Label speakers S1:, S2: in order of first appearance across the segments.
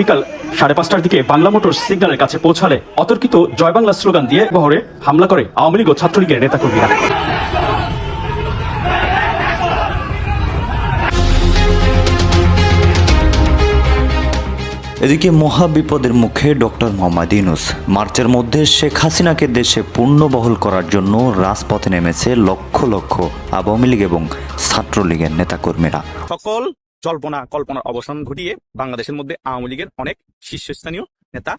S1: বিকাল সাড়ে পাঁচটার দিকে বাংলা মোটর সিগন্যালের কাছে পৌঁছালে অতর্কিত জয় বাংলা স্লোগান দিয়ে বহরে হামলা করে আওয়ামী লীগ ও ছাত্রলীগের নেতাকর্মীরা।
S2: এদিকে মহা বিপদের মুখে ডক্টর মোহাম্মদ ইউনুস। মার্চের মধ্যে শেখ হাসিনাকে দেশে পূর্ণবহল করার জন্য রাজপথে নেমেছে লক্ষ লক্ষ আওয়ামী লীগ এবং ছাত্রলীগের নেতাকর্মীরা।
S3: সকল জল্পনা কল্পনার অবসান ঘটিয়ে বাংলাদেশের মধ্যে আওয়ামী লীগের অনেক শীর্ষস্থানীয় নেতা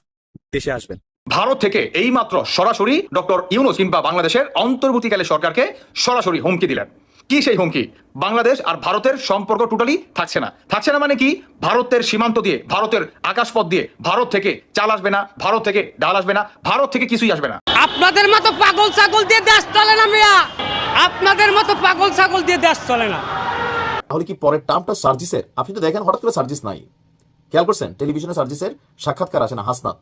S3: দেশে আসবেন।
S4: ভারত থেকে এই মাত্র সরাসরি ডক্টর ইউনুস কিংবা বাংলাদেশের অন্তর্বর্তীকালে সরকারকে সরাসরি হুমকি দিলেন। কি সেই হুমকি? বাংলাদেশ আর ভারতের সম্পর্ক টোটালি থাকছে না। থাকছে না মানে কি? ভারতের সীমান্ত দিয়ে ভারতের আকাশপথ দিয়ে ভারত থেকে চাল আসবে না ভারত থেকে ডাল আসবে না ভারত থেকে কিছুই আসবে না।
S5: আপনাদের মতো পাগল ছাগল দিয়ে দেশ চলে না মিয়া। আপনাদের মতো পাগল ছাগল দিয়ে দেশ চলে না।
S6: তাহলে কি পরের টার্মটা সার্জিসের? আপনি তো দেখেন হঠাৎ করে সার্জিস নাই। খেয়াল করছেন? টেলিভিশনে সার্জিসের সাক্ষাৎকার আসে না, হাসনাত।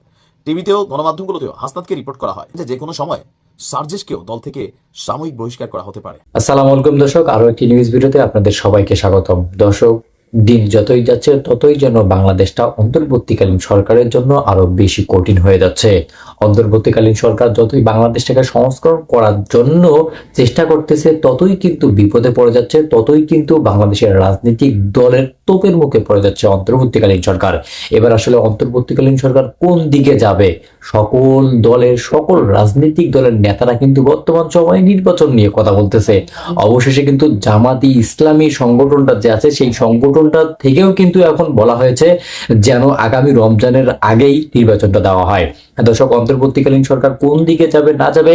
S6: টিভিতেও, গণমাধ্যমগুলোতেও হাসনাতকে রিপোর্ট করা হয় যে কোনো সময় সার্জিসকেও দল থেকে সাময়িক বহিষ্কার করা হতে পারে।
S7: আসসালামু আলাইকুম দর্শক, আরও একটি নিউজ ভিডিওতে আপনাদের সবাইকে স্বাগতম। দর্শক দিন যতই যাচ্ছে, ততই যেন বাংলাদেশটা অন্তর্বর্তীকালীন সরকারের জন্য আরও বেশি কঠিন হয়ে যাচ্ছে। অন্তর্বর্তীকালীন সরকার যতই বাংলাদেশটাকে সংস্করণ করার জন্য চেষ্টা করতেছে, ততই কিন্তু বিপদে পড়ে যাচ্ছে, ততই কিন্তু বাংলাদেশের রাজনৈতিক দলের তোপের মুখে পড়ে যাচ্ছে অন্তর্বর্তীকালীন সরকার। এবার আসলে অন্তর্বর্তীকালীন সরকার কোন দিকে যাবে? সকল দলের, সকল রাজনৈতিক দলের নেতারা কিন্তু বর্তমান সময়ে নির্বাচন নিয়ে কথা বলতেছে। অবশেষে কিন্তু জামাতি ইসলামী সংগঠনটা যে আছে, সেই সংগঠনটা থেকেও কিন্তু এখন বলা হয়েছে যেন আগামী রমজানের আগেই নির্বাচনটা দেওয়া হয়। দর্শক, অন্তর্বর্তীকালীন সরকার কোন দিকে যাবে, না যাবে,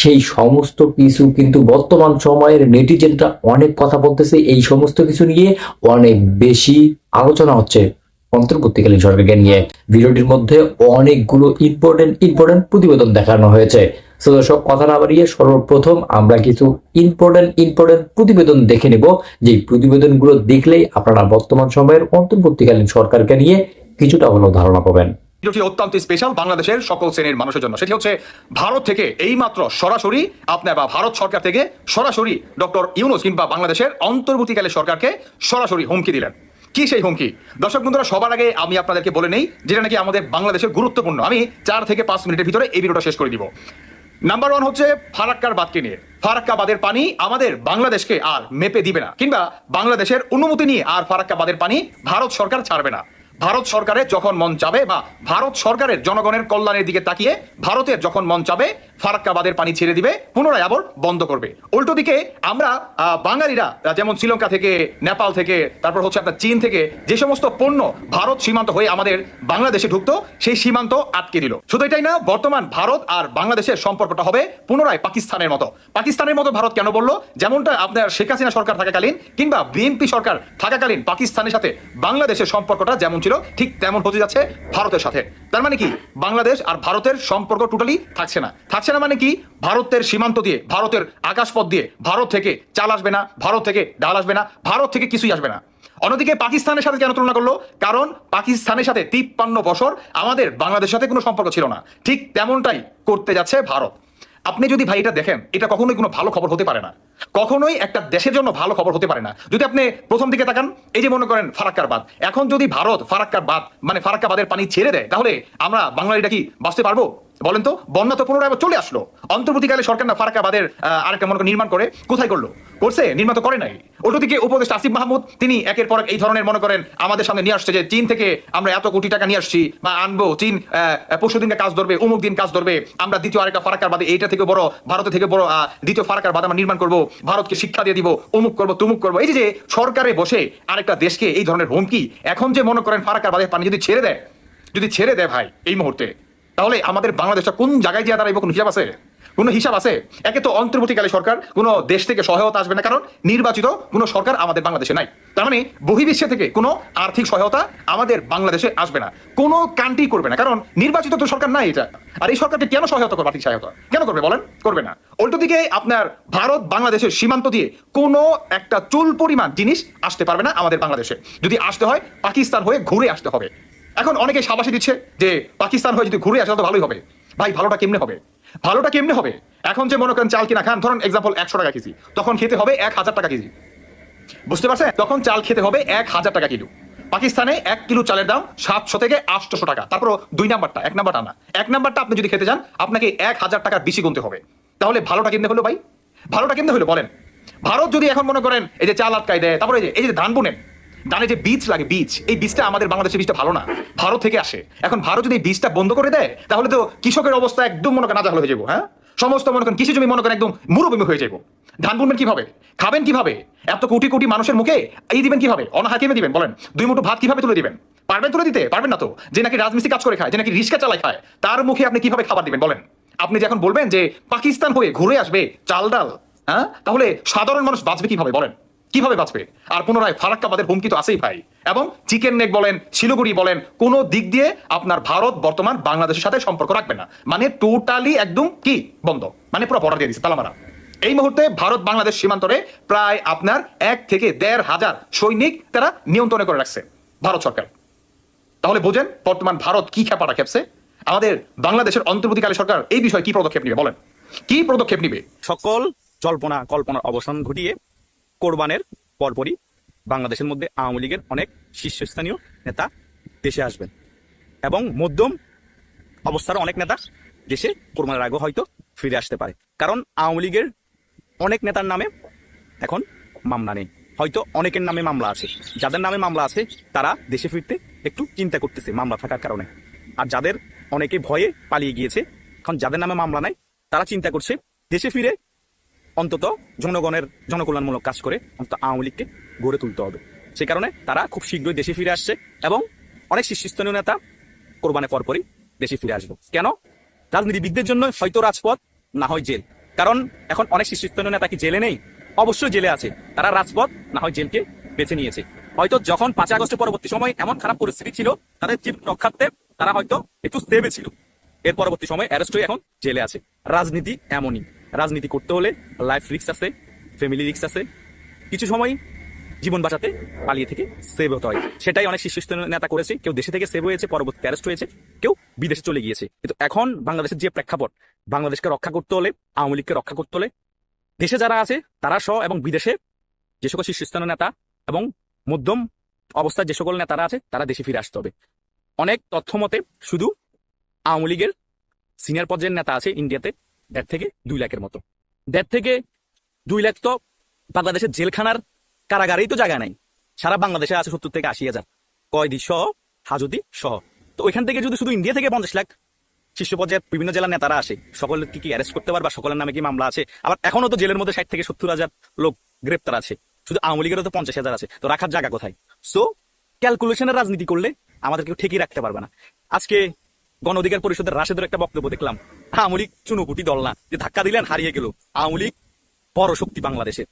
S7: সেই সমস্ত কিছু কিন্তু বর্তমান সময়ের নেটিজেনরা অনেক কথা বলতেছে। এই সমস্ত কিছু নিয়ে অনেক বেশি আলোচনা হচ্ছে অন্তর্বর্তীকালীন সরকারকে নিয়ে। ভিডিওটির মধ্যে অনেকগুলো ইম্পর্টেন্ট ইম্পর্টেন্ট প্রতিবেদন দেখানো হয়েছে। তো দর্শক, কথা না বাড়িয়ে সর্বপ্রথম আমরা কিছু ইম্পর্টেন্ট ইম্পর্টেন্ট প্রতিবেদন দেখে নেব। যে প্রতিবেদনগুলো দেখলেই আপনারা বর্তমান সময়ের অন্তর্বর্তীকালীন সরকারকে নিয়ে কিছুটা ধারণা পাবেন।
S4: অত্যন্ত স্পেশাল বাংলাদেশের সকল শ্রেণির মানুষের জন্য। সেটি হচ্ছে ভারত থেকে এইমাত্র সরাসরি আপনার বা ভারত সরকার থেকে সরাসরি ডক্টর ইউনুস কিংবা বাংলাদেশের অন্তর্বর্তীকালে সরকারকে সরাসরি হুমকি দিলেন। কি সেই হুমকি? দর্শক বন্ধুরা, সবার আগে আমি আপনাদেরকে বলে নেই, যেটা নাকি আমাদের বাংলাদেশের গুরুত্বপূর্ণ। আমি চার থেকে পাঁচ মিনিটের ভিতরে এই ভিডিওটা শেষ করে দিব। নাম্বার ওয়ান হচ্ছে ফারাক্কার বাদকে নিয়ে। ফারাক্কা বাদের পানি আমাদের বাংলাদেশকে আর মেপে দিবে না। কিংবা বাংলাদেশের অনুমতি নিয়ে আর ফারাক্কা বাদের পানি ভারত সরকার ছাড়বে না। ভারত সরকারের যখন মন চাবে বা ভারত সরকারের জনগণের কল্যাণের দিকে তাকিয়ে ভারতের যখন মন চাবে ফারাক্কাবাদের পানি ছেড়ে দিবে, পুনরায় আবার বন্ধ করবে। উল্টো দিকে আমরা বাঙালিরা যেমন শ্রীলঙ্কা থেকে, নেপাল থেকে, তারপর হচ্ছে আপনার চীন থেকে, যে সমস্ত পণ্য ভারত সীমান্ত হয়ে আমাদের বাংলাদেশে ঢুকতো, সেই সীমান্ত আটকে দিল। শুধু এটাই না, বর্তমান ভারত আর বাংলাদেশের সম্পর্কটা হবে পুনরায় পাকিস্তানের মতো। পাকিস্তানের মতো ভারত কেন বলল? যেমনটা আপনার শেখ হাসিনা সরকার থাকাকালীন, কিংবা বিএনপি সরকার থাকাকালীন, পাকিস্তানের সাথে বাংলাদেশের সম্পর্কটা যেমন ছিল, ঠিক তেমন হতে যাচ্ছে ভারতের সাথে। তার মানে কি? বাংলাদেশ আর ভারতের সম্পর্ক টোটালি থাকছে না। থাকছে না মানে কি? ভারতের সীমান্ত দিয়ে, ভারতের আকাশপথ দিয়ে, ভারত থেকে চাল আসবে না, ভারত থেকে ডাল আসবে না, ভারত থেকে কিছুই আসবে না। অন্যদিকে পাকিস্তানের সাথে কেন তুলনা করল? কারণ পাকিস্তানের সাথে তিপ্পান্ন বছর আমাদের বাংলাদেশের সাথে কোনো সম্পর্ক ছিল না। ঠিক তেমনটাই করতে যাচ্ছে ভারত। আপনি যদি ভাই এটা দেখেন, এটা কখনোই কোনো ভালো খবর হতে পারে না। কখনোই একটা দেশের জন্য ভালো খবর হতে পারে না। যদি আপনি প্রথম দিকে তাকান, এই যে মনে করেন ফারাক্কার বাদ এখন যদি ভারত ফারাক্কার বাদ মানে ফারাক্কা বাদের পানি ছেড়ে দেয়, তাহলে আমরা বাঙালিটা কি বাঁচতে পারব? বলেন তো বন্যা তো পুনরায় চলে আসলো। অন্তর্বর্তীকালে সরকার না ফারাক্কা বাদের আহ, আরেকটা মনে নির্মাণ করে কোথায় করল? করছে? নির্মাণ তো করে নাই। অন্যদিকে উপদেষ্টা আসিফ মাহমুদ তিনি একের পর এই ধরনের মনে করেন আমাদের সামনে নিয়ে আসছে যে চীন থেকে আমরা এত কোটি টাকা নিয়ে আসছি বা আনব চীন পরশু দিনকে কাজ ধরবে অমুক দিন কাজ ধরবে আমরা দ্বিতীয় আরেকটা ফারাক্কার বাদে এইটা থেকে বড় ভারত থেকে বড় দ্বিতীয় ফারাক্কার বাদ আমরা নির্মাণ করব ভারতকে শিক্ষা দিয়ে দিব অমুক করব তুমুক করব। এই যে সরকারে বসে আরেকটা দেশকে এই ধরনের হুমকি এখন যে মনে করেন ফারাকার বাদের পানি যদি ছেড়ে দেয় যদি ছেড়ে দেয় ভাই এই মুহূর্তে তাহলে আমাদের বাংলাদেশটা কোন জায়গায় গিয়ে দাঁড়াইব? কোনো হিসাব আছে? কোনো হিসাব আছে? একে তো অন্তর্বর্তীকালে সরকার, কোনো দেশ থেকে সহায়তা আসবে না, কারণ নির্বাচিত কোনো সরকার আমাদের বাংলাদেশে নাই। তার মানে বহির্বিশ্বে থেকে কোনো আর্থিক সহায়তা আমাদের বাংলাদেশে আসবে না। কোনো কান্ট্রি করবে না, কারণ নির্বাচিত তো সরকার নাই এটা। আর এই সরকারকে কেন সহায়তা করবে আর্থিক সহায়তা? কেন করবে বলেন? করবে না। উল্টো দিকে আপনার ভারত বাংলাদেশের সীমান্ত দিয়ে কোনো একটা চুল পরিমাণ জিনিস আসতে পারবে না আমাদের বাংলাদেশে। যদি আসতে হয়, পাকিস্তান হয়ে ঘুরে আসতে হবে। এখন অনেকে সাবাসী দিচ্ছে যে পাকিস্তান হয়ে যদি ঘুরে আসে তো ভালোই হবে। ভাই, ভালোটা কেমনে হবে? ভালোটা কেমনে হবে? এখন যে মনে করেন চাল কিনা খান, ধরুন এক্সাম্পল একশো টাকা কেজি, তখন খেতে হবে এক হাজার টাকা কেজি। বুঝতে পারছেন? তখন চাল খেতে হবে এক হাজার টাকা কিলো। পাকিস্তানে এক কিলো চালের দাম সাতশো থেকে আটশোশো টাকা। তারপর দুই নাম্বারটা, এক নাম্বারটা না। এক নাম্বারটা আপনি যদি খেতে যান আপনাকে এক হাজার টাকার বেশি গুনতে হবে। তাহলে ভালোটা কিনতে হলো ভাই? ভালোটা কিনতে হলো বলেন? ভারত যদি এখন মনে করেন এই যে চাল আটকাই দেয়, তারপরে এই যে ধান বোনেন ধানে যে বীজ লাগে, বীজ, এই বীজটা আমাদের বাংলাদেশের বীজটা ভালো না। ভারত থেকে আসে। এখন ভারত যদি বীজটা বন্ধ করে দেয়, তাহলে তো কৃষকের অবস্থা একদম মনে করেন নাজাল হয়ে যাব হ্যাঁ? সমস্ত মনে করেন কৃষি জমি মনে করেন একদম মরুভূমি হয়ে যাব। ধান বুনবেন কীভাবে? খাবেন কীভাবে? এত কোটি কোটি মানুষের মুখে এই দিবেন কীভাবে? অনাহা কেমে দিবেন? বলেন, দুই মুঠো ভাত কীভাবে তুলে দিবেন? পারবেন তুলে দিতে? পারবেন না তো? যে নাকি রাজমিস্ত্রি কাজ করে খায়, যে নাকি রিক্সা চালায় খায়, তার মুখে আপনি কীভাবে খাবার দিবেন? বলেন। আপনি যে এখন বলবেন যে পাকিস্তান হয়ে ঘুরে আসবে চাল ডাল হ্যাঁ? তাহলে সাধারণ মানুষ বাঁচবে কীভাবে? বলেন। কীভাবে বাঁচবে? আর পুনরায় ফারাক্কাবাদের হুমকি তো আছেই ভাই। এবং চিকেন নেক বলেন, শিলিগুড়ি বলেন, কোন দিক দিয়ে আপনার ভারত বর্তমান বাংলাদেশের সাথে সম্পর্ক রাখবে না। মানে টোটালি একদম কি? বন্ধ। মানে পুরো বর্ডার দিয়ে দিচ্ছে তালামারা। এই মুহূর্তে ভারত বাংলাদেশ সীমান্তরে প্রায় আপনার এক থেকে দেড় হাজার সৈনিক তারা নিয়ন্ত্রণে করে রাখছে ভারত সরকার। তাহলে বোঝেন, বর্তমান ভারত কি খেপাটা খেপছে? আমাদের বাংলাদেশের অন্তর্বর্তীকালে সরকার এই বিষয়ে কি পদক্ষেপ নিবে বলেন? কি পদক্ষেপ নিবে?
S3: সকল জল্পনা কল্পনার অবসান ঘটিয়ে কোরবানের পরপরই বাংলাদেশের মধ্যে আওয়ামী লীগের অনেক শীর্ষস্থানীয় নেতা দেশে আসবেন। এবং মধ্যম অবস্থার অনেক নেতা দেশে কোরবানের আগে হয়তো ফিরে আসতে পারে। কারণ আওয়ামী লীগের অনেক নেতার নামে এখন মামলা নেই। হয়তো অনেকের নামে মামলা আছে। যাদের নামে মামলা আছে, তারা দেশে ফিরতে একটু চিন্তা করতেছে মামলা থাকার কারণে। আর যাদের অনেকে ভয়ে পালিয়ে গিয়েছে এখন যাদের নামে মামলা নাই, তারা চিন্তা করছে দেশে ফিরে অন্তত জনগণের জনকল্যাণমূলক কাজ করে অন্তত আওয়ামী লীগকে গড়ে তুলতে হবে। সে কারণে তারা খুব শীঘ্রই দেশে ফিরে আসছে এবং অনেক শীর্ষস্থানীয় নেতা কোরবানের পরপরই দেশে ফিরে আসব। কেন? রাজনীতিবিদদের জন্য হয়তো রাজপথ, না হয় জেল। কারণ এখন অনেক শীর্ষস্থানীয় নেতা কি জেলে নেই? অবশ্যই জেলে আছে। তারা রাজপথ, না হয় জেলকে বেছে নিয়েছে। হয়তো যখন পাঁচই আগস্টের পরবর্তী সময় এমন খারাপ পরিস্থিতি ছিল, তাদের জীব রক্ষার্থে তারা হয়তো একটু সেভে ছিল এর পরবর্তী সময় অ্যারেস্ট হয়ে এখন জেলে আছে। রাজনীতি এমনই। রাজনীতি করতে হলে লাইফ রিস্ক আছে ফ্যামিলি রিক্স আছে, কিছু সময় জীবন বাঁচাতে পালিয়ে থেকে সেভ হতে হয়। সেটাই অনেক শীর্ষস্থানীয় নেতা করেছে। কেউ দেশে থেকে সেভ হয়েছে পরবর্তী অ্যারেস্ট হয়েছে, কেউ বিদেশে চলে গিয়েছে। কিন্তু এখন বাংলাদেশের যে প্রেক্ষাপট, বাংলাদেশকে রক্ষা করতে হলে, আওয়ামী লীগকে রক্ষা করতে হলে, দেশে যারা আছে, তারা সহ এবং বিদেশে যে সকল শীর্ষস্থানীয় নেতা এবং মধ্যম অবস্থায় যে সকল নেতারা আছে, তারা দেশে ফিরে আসতে হবে। অনেক তথ্য মতে, শুধু আওয়ামী লীগের সিনিয়র পর্যায়ের নেতা আছে ইন্ডিয়াতে দেড় থেকে দুই লাখের মতো। দেড় থেকে দুই লাখ তো বাংলাদেশের জেলখানার কারাগারেই তো জায়গা নাই। সারা বাংলাদেশে আছে সত্তর থেকে আশি হাজার। কয়েদি সহ, হাজতি সহ। তো ওইখান থেকে যদি শুধু ইন্ডিয়া থেকে পঞ্চাশ লাখ শীর্ষ পর্যায়ের বিভিন্ন জেলার নেতারা আসে সকলে কি কি অ্যারেস্ট করতে পারবে বা সকলের নামে কি মামলা আছে? আবার এখনও তো জেলের মধ্যে ষাট থেকে সত্তর হাজার লোক গ্রেপ্তার আছে। শুধু আওয়ামী লীগেরও তো পঞ্চাশ হাজার আছে। তো রাখার জায়গা কোথায়? সো ক্যালকুলেশনের রাজনীতি করলে আমাদের কেউ ঠিকই রাখতে পারবে না। আজকে গণ অধিকার পরিষদের রাশেদের একটা বক্তব্য দেখলাম। আওয়ামী লীগ দল না। যে ধাক্কা দিলেন, হারিয়ে গেল। আওয়ামী লীগ বড় শক্তি বাংলাদেশের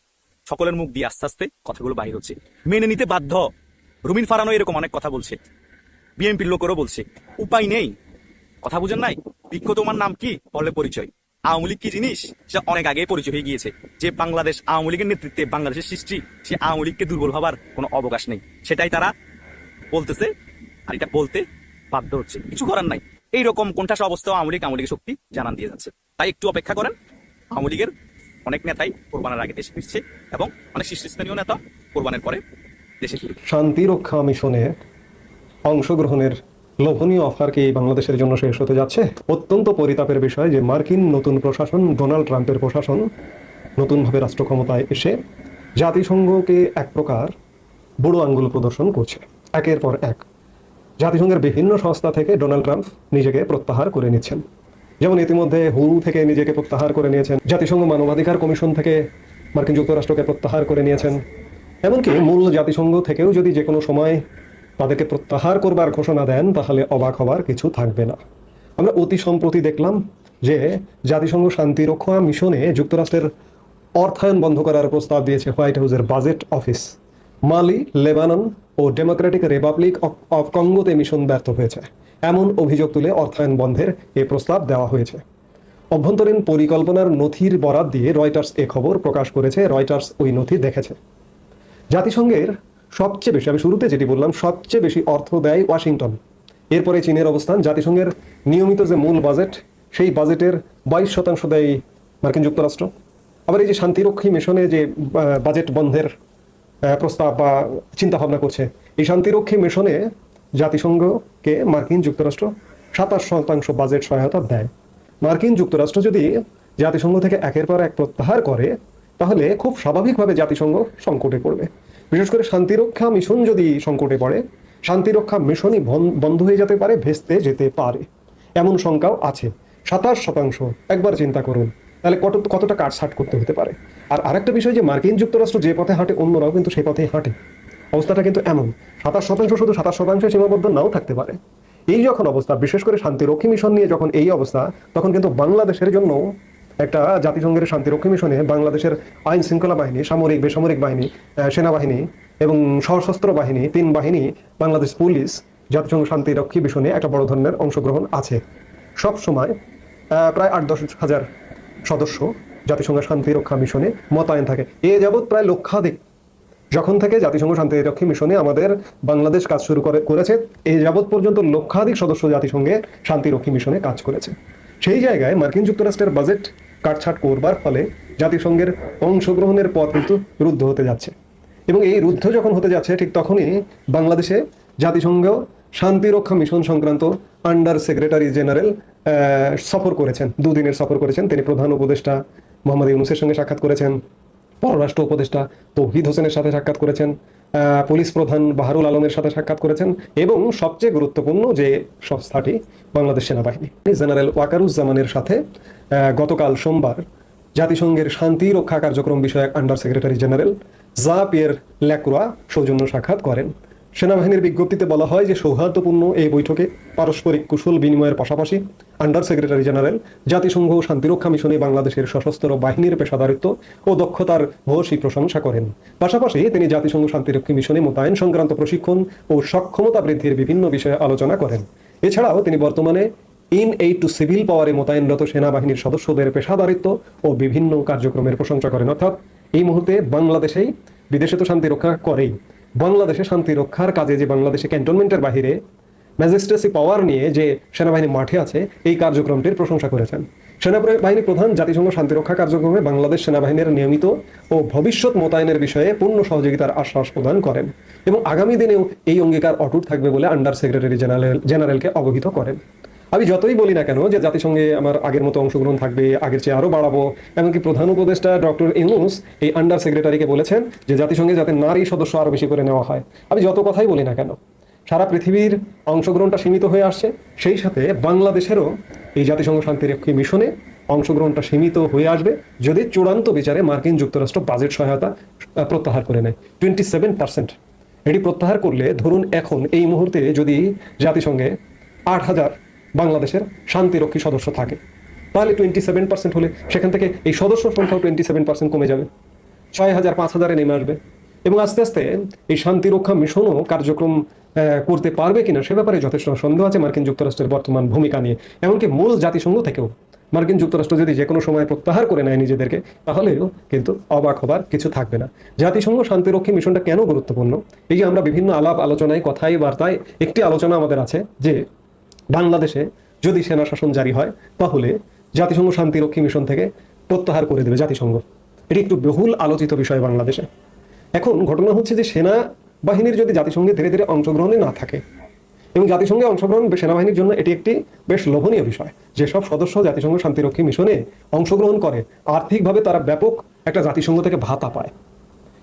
S3: সকলের মুখ দিয়ে আস্তে আস্তে কথাগুলো বাহির হচ্ছে। মেনে নিতে বাধ্য। রুমিন ফারানো এরকম অনেক কথা বলছে। বিএনপির লোকেরও বলছে, উপায় নেই। কথা বুঝেন নাই? বৃক্ষ তোমার নাম কি? বলে পরিচয়। আওয়ামী লীগ কি জিনিস? সেটা অনেক আগে পরিচয় হয়ে গিয়েছে। যে বাংলাদেশ আওয়ামী লীগের নেতৃত্বে বাংলাদেশের সৃষ্টি, সে আওয়ামী লীগকে দুর্বল হবার কোনো অবকাশ নেই। সেটাই তারা বলতেছে, আর এটা বলতে বাধ্য হচ্ছে। কিছু করার নাই। এইরকম কোনঠাসা অবস্থাও আওয়ামী লীগ, আওয়ামী শক্তি জানান দিয়ে যাচ্ছে। তাই একটু অপেক্ষা করেন, আওয়ামী লীগের অনেক নেতাই কোরবানের আগে দেশে ফিরছে এবং অনেক শীর্ষস্থানীয় নেতা কোরবানের পরে দেশে ফিরবে।
S8: শান্তি রক্ষা মিশনে অংশগ্রহণের লোভনীয় অফার কি বাংলাদেশের জন্য শেষ হতে যাচ্ছে? অত্যন্ত পরিতাপের বিষয় যে মার্কিন নতুন প্রশাসন ডোনাল্ড ট্রাম্পের প্রশাসন নতুনভাবে রাষ্ট্র ক্ষমতায় এসে জাতিসংঘকে এক প্রকার বুড়ো আঙ্গুল প্রদর্শন করছে। একের পর এক জাতিসংঘের বিভিন্ন সংস্থা থেকে ডোনাল্ড ট্রাম্প নিজেকে প্রত্যাহার করে নিচ্ছেন। যেমন ইতিমধ্যে হু থেকে নিজেকে প্রত্যাহার করে নিয়েছেন, জাতিসংঘ মানবাধিকার কমিশন থেকে মার্কিন যুক্তরাষ্ট্রকে প্রত্যাহার করে নিয়েছেন। এমনকি মূল জাতিসংঘ থেকেও যদি যে কোনো সময় তাদেরকে প্রত্যাহার করবার ঘোষণা দেন, তাহলে অবাক হবার কিছু থাকবে না। আমরা অতি সম্প্রতি দেখলাম যে জাতিসংঘ শান্তিরক্ষা মিশনে যুক্তরাষ্ট্রের অর্থায়ন বন্ধ করার প্রস্তাব দিয়েছে হোয়াইট হাউসের বাজেট অফিস। মালি, লেবানন ও ডেমোক্রেটিক রিপাবলিক অফ কঙ্গোতে মিশন ব্যর্থ হয়েছে। এমন অভিযোগ তুলে অর্থায়ন বন্ধের এ প্রস্তাব দেওয়া হয়েছে। অভ্যন্তরীণ পরিকল্পনার নথির বরাত দিয়ে রয়টার্স এ খবর প্রকাশ করেছে, রয়টার্স ওই নথি দেখেছে। জাতিসংঘের সবচেয়ে বেশি, আমি শুরুতে যেটি বললাম, সবচেয়ে বেশি অর্থ দেয় ওয়াশিংটন। এরপরে চীনের অবস্থান, জাতিসংঘের নিয়মিত যে মূল বাজেট, সেই বাজেটের বাইশ শতাংশ দেয় মার্কিন যুক্তরাষ্ট্র। আবার এই যে শান্তিরক্ষী মিশনে যে বাজেট বন্ধের প্রস্তাব বা চিন্তা ভাবনা করছে। এই শান্তিরক্ষী মিশনে জাতিসংঘকে মার্কিন যুক্তরাষ্ট্র সাতাশ শতাংশ বাজেট সহায়তা দেয়। মার্কিন যুক্তরাষ্ট্র যদি জাতিসংঘ থেকে একের পর এক প্রত্যাহার করে, তাহলে খুব স্বাভাবিকভাবে জাতিসংঘ সংকটে পড়বে। বিশেষ করে শান্তিরক্ষা মিশন যদি সংকটে পড়ে, শান্তিরক্ষা মিশনই বন্ধ হয়ে যেতে পারে, ভেস্তে যেতে পারে। এমন শঙ্কাও আছে। সাতাশ শতাংশ, একবার চিন্তা করুন। তাহলে কত, কতটা কাটছাট করতে হতে পারে? আর আরেকটা বিষয় যে মার্কিন যুক্তরাষ্ট্র যে পথে হাঁটে, অন্যরাও কিন্তু সেই পথেই হাঁটে। অবস্থাটা কিন্তু এমন, সাতাশ শতাংশ শুধু সাতাশ শতাংশ সীমাবদ্ধ নাও থাকতে পারে। এই যখন অবস্থা, বিশেষ করে শান্তিরক্ষী মিশন নিয়ে যখন এই অবস্থা, তখন কিন্তু বাংলাদেশের জন্য একটা জাতিসংঘের শান্তিরক্ষী মিশনে বাংলাদেশের আইন শৃঙ্খলা বাহিনী, সামরিক, বেসামরিক বাহিনী সেনাবাহিনী এবং সশস্ত্র বাহিনী, তিন বাহিনী, বাংলাদেশ পুলিশ, জাতিসংঘ শান্তিরক্ষী মিশনে একটা বড় ধরনের অংশগ্রহণ আছে। সব সময় প্রায় আট দশ হাজার সদস্য জাতিসংঘ শান্তিরক্ষা মিশনে মোতায়েন থাকে। এ যাবৎ প্রায় লক্ষাধিক যখন থেকে জাতিসংঘ শান্তিরক্ষী মিশনে আমাদের বাংলাদেশ কাজ শুরু করে করেছে এই যাবৎ পর্যন্ত লক্ষাধিক সদস্য জাতিসংঘে শান্তিরক্ষী মিশনে কাজ করেছে। সেই জায়গায় মার্কিন যুক্তরাষ্ট্রের বাজেট কাটছাট করবার ফলে জাতিসংঘের অংশগ্রহণের পথ কিন্তু রুদ্ধ হতে যাচ্ছে। এবং এই রুদ্ধ যখন হতে যাচ্ছে, ঠিক তখনই বাংলাদেশে জাতিসংঘ শান্তিরক্ষা মিশন সংক্রান্ত আন্ডার সেক্রেটারি জেনারেল সফর করেছেন, দুদিনের সফর করেছেন। তিনি প্রধান উপদেষ্টা মোহাম্মদ ইউনুসের সঙ্গে সাক্ষাৎ করেছেন। পররাষ্ট্র উপদেষ্টা তৌহিদ হোসেনের সাথে সাক্ষাৎ করেছেন। পুলিশ প্রধান বাহারুল আলমের সাথে সাক্ষাৎ করেছেন এবং সবচেয়ে গুরুত্বপূর্ণ যে সংস্থাটি বাংলাদেশ সেনাবাহিনী, জেনারেল ওয়াকারুজ্জামানের সাথে গতকাল সোমবার জাতিসংঘের শান্তি রক্ষা কার্যক্রম বিষয়ক under secretary general Jean Pierre Lacroix সৌজন্য সাক্ষাৎ করেন। সেনাবাহিনীর বিজ্ঞপ্তিতে বলা হয় যে সৌহার্দ্যপূর্ণ এই বৈঠকে পারস্পরিক কুশল বিনিময়ের পাশাপাশি আন্ডার সেক্রেটারি জেনারেল জাতিসংঘ শান্তিরক্ষা মিশনে বাংলাদেশের সশস্ত্র বাহিনীর পেশাদারিত্ব ও দক্ষতার ভূয়সী প্রশংসা করেন। পাশাপাশি তিনি জাতিসংঘ শান্তিরক্ষী মিশনে মোতায়েন সংক্রান্ত প্রশিক্ষণ ও সক্ষমতা বৃদ্ধির বিভিন্ন বিষয়ে আলোচনা করেন। এছাড়াও তিনি বর্তমানে ইন এই টু সিভিল পাওয়ারে মোতায়েনরত সেনাবাহিনীর সদস্যদের পেশাদারিত্ব ও বিভিন্ন কার্যক্রমের প্রশংসা করেন। অর্থাৎ এই মুহূর্তে বাংলাদেশেই বিদেশে তো শান্তি রক্ষা করেই। বাংলাদেশে শান্তি রক্ষার কাজে যে বাংলাদেশে ক্যান্টনমেন্টের বাহিরে ম্যাজিস্ট্রেসি পাওয়ার নিয়ে যে সেনাবাহিনী মাঠে আছে, এই কার্যক্রমটির প্রশংসা করেছেন। সেনাবাহিনী প্রধান, জাতিসংঘ শান্তিরক্ষা কার্যক্রমে বাংলাদেশ সেনাবাহিনীর নিয়মিত ও ভবিষ্যৎ মোতায়েনের বিষয়ে পূর্ণ সহযোগিতার আশ্বাস প্রদান করেন এবং আগামী দিনেও এই অঙ্গীকার অটুট থাকবে বলে আন্ডার সেক্রেটারি জেনারেল জেনারেলকে অবহিত করেন। আমি যতই বলি না কেন যে জাতিসংঘে আমার আগের মতো অংশগ্রহণ থাকবে, আগের চেয়ে আরও বাড়াবো, এমনকি প্রধান উপদেষ্টা ডক্টর ইউনুস এই আন্ডার সেক্রেটারিকে বলেছেন যে জাতিসংঘে যাতে নারী সদস্য আরও বেশি করে নেওয়া হয়। আমি যত কথাই বলি না কেন, সারা পৃথিবীর অংশগ্রহণটা সীমিত হয়ে আসছে। সেই সাথে বাংলাদেশেরও এই জাতিসংঘ শান্তিরক্ষী মিশনে অংশগ্রহণটা সীমিত হয়ে আসবে যদি চূড়ান্ত বিচারে মার্কিন যুক্তরাষ্ট্র বাজেট সহায়তা প্রত্যাহার করে নেয়। টোয়েন্টি সেভেন পার্সেন্ট এটি প্রত্যাহার করলে ধরুন এখন, এই মুহূর্তে যদি জাতিসংঘে আট হাজার বাংলাদেশের শান্তিরক্ষী সদস্য থাকে। তাহলে টোয়েন্টি সেভেন পার্সেন্ট হলে সেখান থেকে এই সদস্য সংখ্যাও টোয়েন্টি সেভেন পার্সেন্ট কমে যাবে। ছয় হাজার পাঁচ হাজারে নেমে আসবে। এবং আস্তে আস্তে এই শান্তিরক্ষা মিশনও কার্যক্রম করতে পারবে কিনা সে ব্যাপারে যথেষ্ট সন্দেহ আছে মার্কিন যুক্তরাষ্ট্রের বর্তমান ভূমিকা নিয়ে। এমনকি মূল জাতিসংঘ থেকেও। মার্কিন যুক্তরাষ্ট্র যদি যে কোনো সময় প্রত্যাহার করে নেয় নিজেদেরকে, তাহলেও কিন্তু অবাক হবার কিছু থাকবে না। জাতিসংঘ শান্তিরক্ষী মিশনটা কেন গুরুত্বপূর্ণ? এই যে আমরা বিভিন্ন আলাপ আলোচনায় কথায়, বার্তায় একটি আলোচনা আমাদের আছে যে বাংলাদেশে যদি সেনা শাসন জারি হয়, তাহলে জাতিসংঘ শান্তিরক্ষী মিশন থেকে প্রত্যাহার করে দেবে জাতিসংঘ। এটি একটু বহুল আলোচিত বিষয় বাংলাদেশে। এখন ঘটনা হচ্ছে যে সেনা বাহিনীর যদি জাতিসংঘে ধীরে ধীরে অংশগ্রহণে না থাকে, এবং জাতিসংঘে অংশগ্রহণ সেনাবাহিনীর জন্য এটি একটি বেশ লোভনীয় বিষয় যেসব সদস্য জাতিসংঘ শান্তিরক্ষী মিশনে অংশগ্রহণ করে, আর্থিকভাবে তারা ব্যাপক একটা জাতিসংঘ থেকে ভাতা পায়।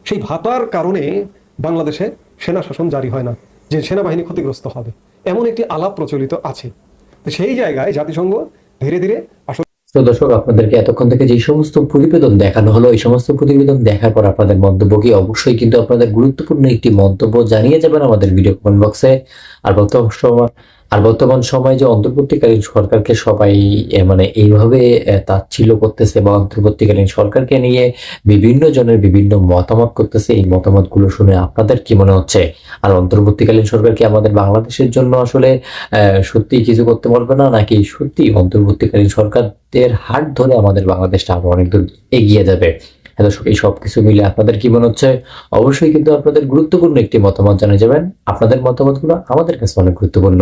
S8: সেই ভাতার কারণে বাংলাদেশে সেনা শাসন জারি হয় না। যে সেনাবাহিনী ক্ষতিগ্রস্ত হবে। এমন একটি আলাপ প্রচলিত আছে। তো সেই জায়গায় জাতিসংঘ ধীরে ধীরে আসলে
S7: দর্শক, আপনাদেরকে এতক্ষণ থেকে যে সমস্ত প্রতিবেদন দেখানো হলো, এই সমস্ত প্রতিবেদন দেখার পর আপনাদের মন্তব্য কি? অবশ্যই কিন্তু আপনাদের গুরুত্বপূর্ণ একটি মন্তব্য জানিয়ে যাবেন আমাদের ভিডিও কমেন্ট বক্সে আর বক্তব্য আর বর্তমান সময়ে যে অন্তর্বর্তীকালীন সরকারকে সবাই মানে এইভাবে তাচ্ছিল্য করতেছে বা অন্তর্বর্তীকালীন সরকারকে নিয়ে বিভিন্ন জনের বিভিন্ন মতামত করতেছে, এই মতামতগুলো শুনে আপনাদের কি মনে হচ্ছে? আর অন্তর্বর্তীকালীন সরকার কি আমাদের বাংলাদেশের জন্য আসলে সত্যি কিছু করতে পারবে না? নাকি সত্যি অন্তর্বর্তীকালীন সরকারদের হাত ধরে আমাদের বাংলাদেশটা আরও অনেক দূর এগিয়ে যাবে? হ্যাঁ এই সব কিছু মিলে আপনাদের কি মনে হচ্ছে? অবশ্যই কিন্তু আপনাদের গুরুত্বপূর্ণ একটি মতামত জানিয়ে যাবেন। আপনাদের মতামতগুলো আমাদের কাছে অনেক গুরুত্বপূর্ণ।